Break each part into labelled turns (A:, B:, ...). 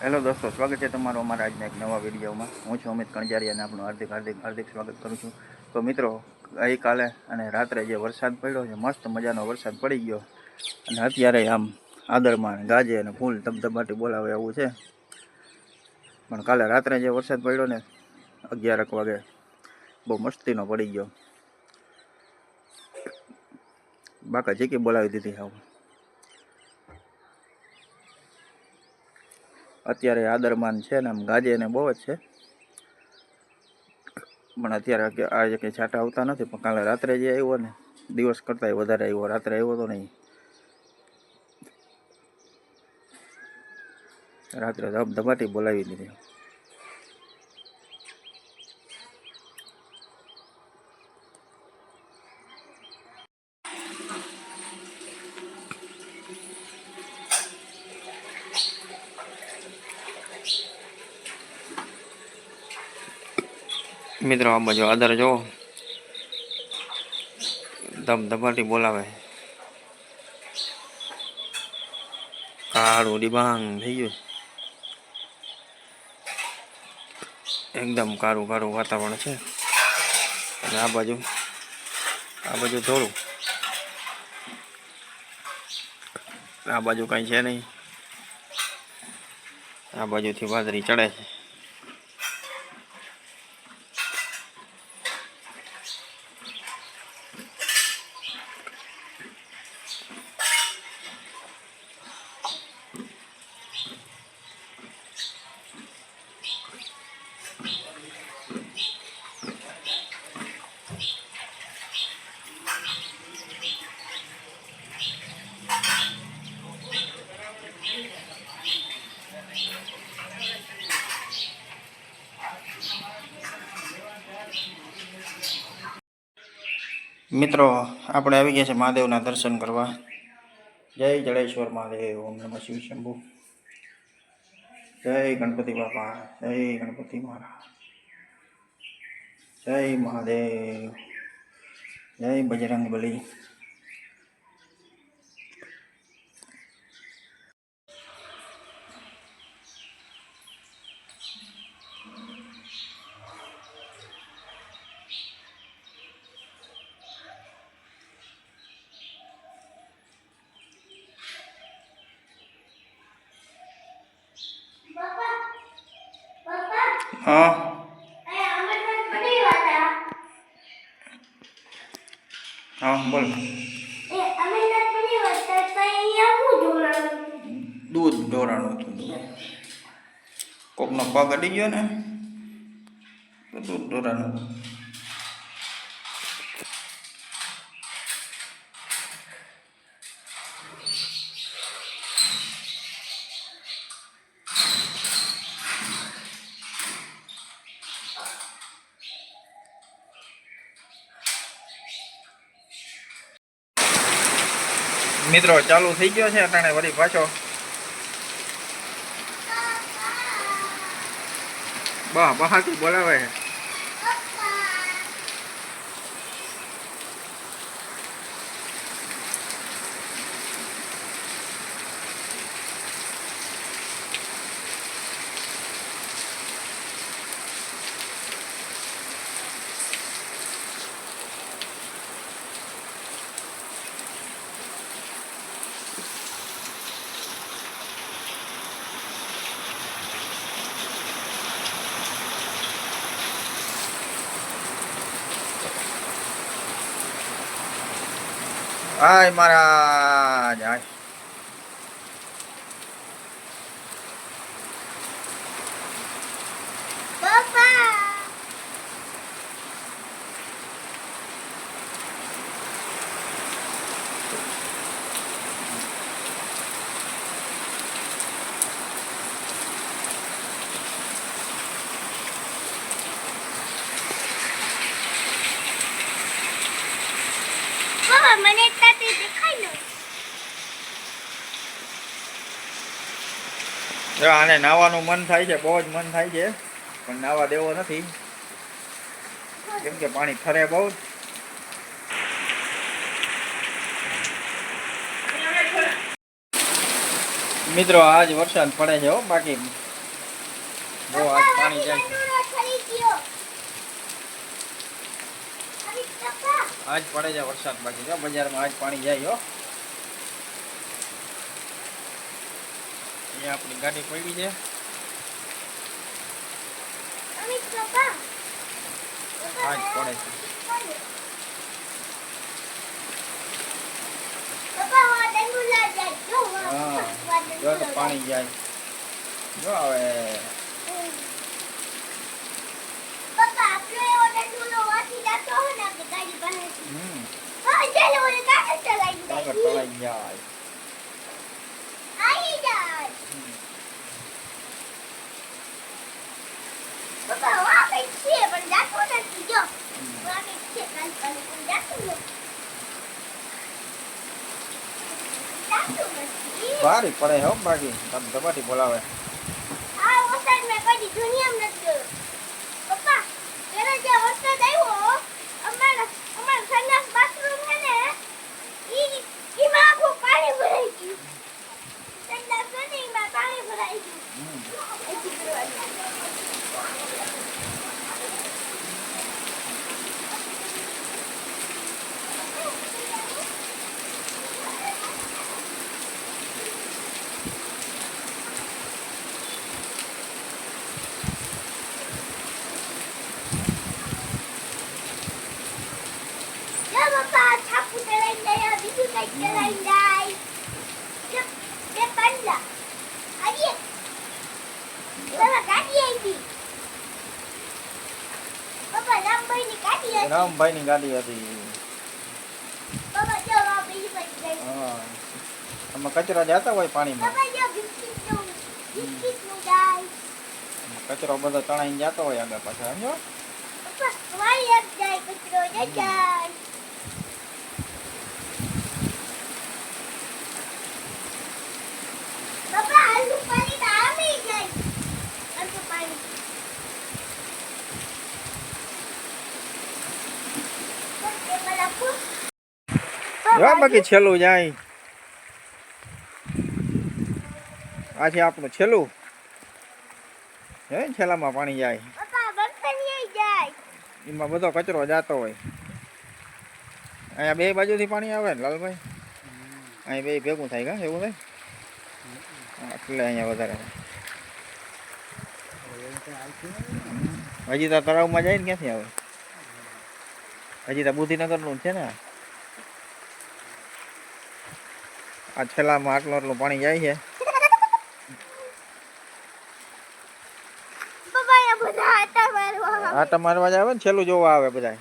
A: Hello દોસ્તો, સ્વાગત છે તમારું અમારા આજના એક નવા વિડીયોમાં. હું છું અમિત કણજારી અને આપણું હાર્દિક હાર્દિક હાર્દિક સ્વાગત કરું છું. તો મિત્રો ગઈકાલે અને રાત્રે જે વરસાદ પડ્યો છે, મસ્ત મજાનો વરસાદ પડી ગયો. અને અત્યારે આમ આદરમાં ગાજે અને ફૂલ ધબધબાટી બોલાવે એવું છે. પણ કાલે રાત્રે જે વરસાદ પડ્યો ને, અગિયારક વાગે બહુ મસ્તીનો પડી ગયો. બાકા ચીકી બોલાવી દીધી આવું. અત્યારે આદરમાન છે ને આમ ગાજે એને બહુ જ છે. પણ અત્યારે આજે કંઈ છાંટા આવતા નથી, પણ કાલે રાત્રે જે આવ્યો ને, દિવસ કરતાં વધારે આવ્યો, રાત્રે આવ્યો તો નહીં. રાત્રે ધબધબાટી બોલાવી દીધી. મિત્રો, આ બાજુ આદર જો ધબધબાટી બોલાવે. કાળું ડિબાંગ થઈ ગયું. એકદમ કાળું કાળું વાતાવરણ છે. અને આ બાજુ આ બાજુ થોડું. આ બાજુ કાંઈ છે નહીં. આ બાજુથી વાદળી ચડે છે. મિત્રો, આપણે આવી ગયા છે મહાદેવના દર્શન કરવા. જય જડેશ્વર મહાદેવ, ઓમ નમઃ શિવ શંભુ. જય ગણપતિ બાપા, જય ગણપતિ મહારાજ. જય મહાદેવ. જય બજરંગ બલી હા. હા બોલ. દૂધ ઢોરાણું હતું દૂધ કોકનો પગ અડી ગયો ને તો દૂધ ઢોરાણું મિત્રો ચાલુ થઈ ગયો છે અટાણે વળી પાછો. બા બહારથી બોલાવે હાય મહારાજ હાય
B: મને તાતી દેખાય ને
A: જો આને નાવાનું મન થાય છે, બહુ જ મન થાય છે, પણ નાવા દેવો નથી. કેમ કે પાણી ઠરે બહુ. મિત્રો, આજ વરસાદ પડે છે હો, બાકી બહુ આજ પાણી જાય આજ પડે છે વરસાદ બાકી બજારમાં આજ પાણી જાય હો. અહીંયા આપણી ગાડી પડી છે. આજ પડે છે.
B: પપ્પા વા દંડુલા જાય. જો આવે
A: હમ તો પાણી જાય. જો હવે
B: વાસી જાતો હોય ને આપણી ગાડી પાસેથી
A: હમ
B: હા ચાલો ઓલે કાગળ ચલાવી
A: કાગળ
B: દઈએ.
A: તળાઈ જાય
B: આવી જાય
A: હમ.
B: પપ્પા વા કંઈક છે પણ જાતું નથી જો
A: હમ.
B: વા કંઈક છે કાલ કાલે પણ જાતું નથી જાતું નથી
A: ભારી પડે હો બાકી. તમે ધબાટી બોલાવે.
B: આ વરસાદ મેં કદી દુનિયામાં નથી જોયો પપ્પા પેલા જે વરસાદ આવ્યો અમારા અમારા સંડાસ બાથરૂમ છે ને ઈ ઈમાં આખું પાણી ભરાઈ ગયું સંડાસ છે ને ઈમાં પાણી ભરાઈ ગયું
A: હમ.
B: એથી કરવાનું. જા પપ્પા છાપુ ચલાઈ જાય બીજું કઈ ચલાઈ જાય જો બે પાંડા આવીએ પપ્પા ગાડી આવી પપ્પા રામભાઈ ની ગાડી હતી.
A: આમાં કચરા જતા હોય પાણીમાં. કચરો બધો તણાઈ જતો હોય આગળ પાછળ સમજો
B: પપ્પા વાળી એક જાય કચરો જાય પપ્પા આલુ પાણી તો આમે જાય આલુ પાણી પપ્પા પેલા પૂછ
A: જો બાકી છેલ્લું જાય આ છે આપણું છેલ્લું. હે છેલ્લામાં પાણી જાય. એમાં બધો કચરો જાતો હોય. અહીંયા બે બાજુથી પાણી આવે ને લાલભાઈ? અહીં બે ભેગું થાય કા એવું થાય? એટલે અહીંયા વધારે. હજી તો તળાવમાં જાય ને ક્યાંથી આવે? હજી તો બુદ્ધિનગરનું છે ને આ છેલ્લામાં આટલું આટલું પાણી જાય છે.
B: આટા મારવા.
A: આવે ને છેલ્લું જોવા આવે બધા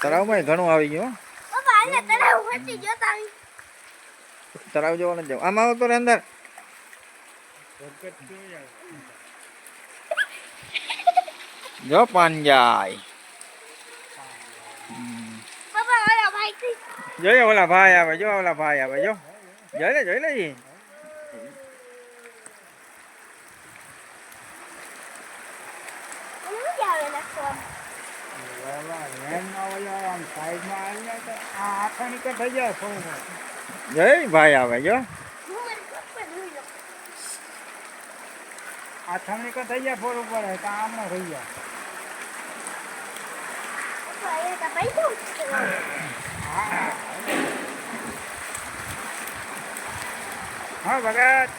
A: તળાવમાં ઘણું આવી ગયું
B: તળાવ આવી.
A: જોવા નથી જવું. આમાં આવતો રે અંદર. જો પાન જાય.
B: થી
A: જોઈએ ઓલા ભાઈ આવે જો ઓલા ભાઈ આવે જો જોઈ લે જોઈ લે.
B: હું
A: જોઈ ભાઈ આવે જો
B: હું જોઈ લો
C: આથમણી કો થઈ જાય ફોર ઉપર તો જાય
B: પપ્પા એ તો પૈસા ઉછળવા
C: હા ભગત.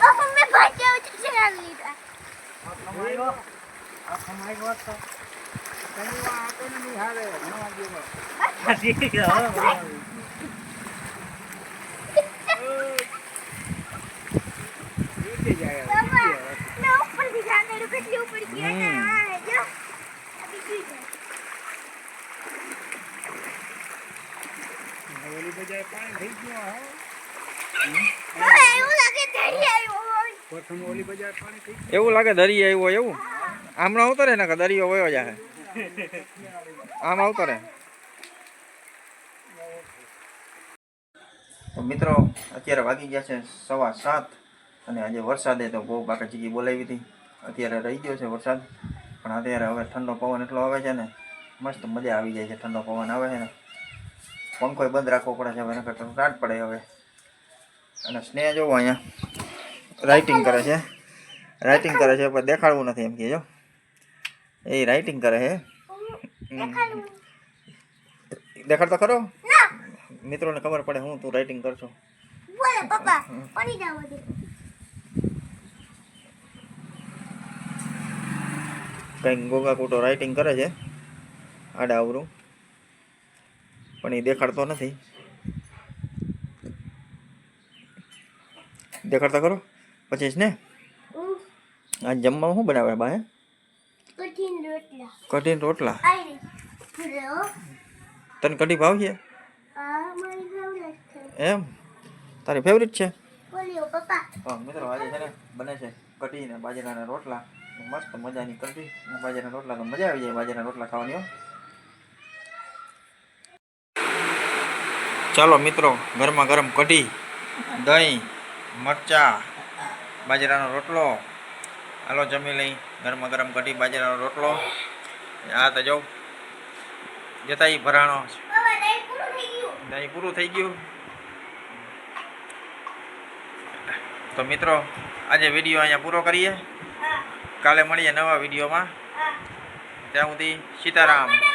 B: પપ્પા મેં ભાગ્ય ઉછળાવી લીધા.
C: આ કમાઈ આ કમાઈ વાત તો આપે ને નહીં હારે નવા જેવો વીતી જાય હવે,
B: પપ્પા
C: વીતી હવે.
B: મેં ઉપરથી જાણેલું કેટલી ઉપર ગયા ને
A: હમ.
B: આ જો આ બીજું છે
C: ઓલી બજાય પાણી થઈ ગયું હા
B: હવે એવું લાગે ધરી આવ્યો હોય
C: પ્રથમ ઓલી બજાય પાણી થઈ
A: એવું લાગે દરિયો આવ્યો એવું? હમણાં આવતો રે ને દરિયો વયો જાય આમ આવતો રે તો મિત્રો, અત્યારે વાગી ગયા છે સવા સાત અને આજે વરસાદે તો બહુ બાકી ચીકી બોલાવી હતી. અત્યારે રહી ગયો છે વરસાદ. પણ અત્યારે હવે ઠંડો પવન એટલો આવે છે ને, મસ્ત મજા આવી જાય છે ઠંડો પવન આવે છે ને. પંખોય બંધ રાખવો પડે છે હવે નકર તો ટાટ પડે હવે. અને સ્નેહ જોવો અહીંયા. રાઇટિંગ કરે છે. રાઇટિંગ કરે છે પણ દેખાડવું નથી એમ કે જો. એ રાઇટિંગ કરે છે.
B: દેખાડું
A: દેખાડતો ખરો? મિત્રોને ખબર પડે હું તું રાઇટિંગ કરશો. કંઈક ગોગા કૂટો રાઇટિંગ કરે છે. આડા અવરું. પણ એ દેખાડતો નથી. દેખાડતા કરો પછી ને? આ જમવામાં શું બનાવે બા
B: કઠિન રોટલા.
A: કઢીને રોટલા? તને કઢી
B: ફેવરેટ છે?
A: એમ? તારી ફેવરિટ છે? મિત્રો આજે છે ને બને છે કઢી ને બાજરાના રોટલા. મસ્ત મજાની કઢી બાજરાના રોટલા. તો મજા આવી જાય બાજરાના રોટલા ખાવાની ચાલો મિત્રો, ગરમા ગરમ કઢી, દહીં, મરચા, બાજરાનો રોટલો. હાલો, જમી લઈ. ગરમા ગરમ કઢી, બાજરાનો રોટલો. આ તો જો જતા ઈ ભરાણો.
B: દહીં પૂરું થઈ ગયું.
A: તો મિત્રો, આજે વીડિયો અહીંયા પૂરો કરીએ. કાલે મળીએ નવા વિડીયોમાં. ત્યાં સુધી સીતારામ.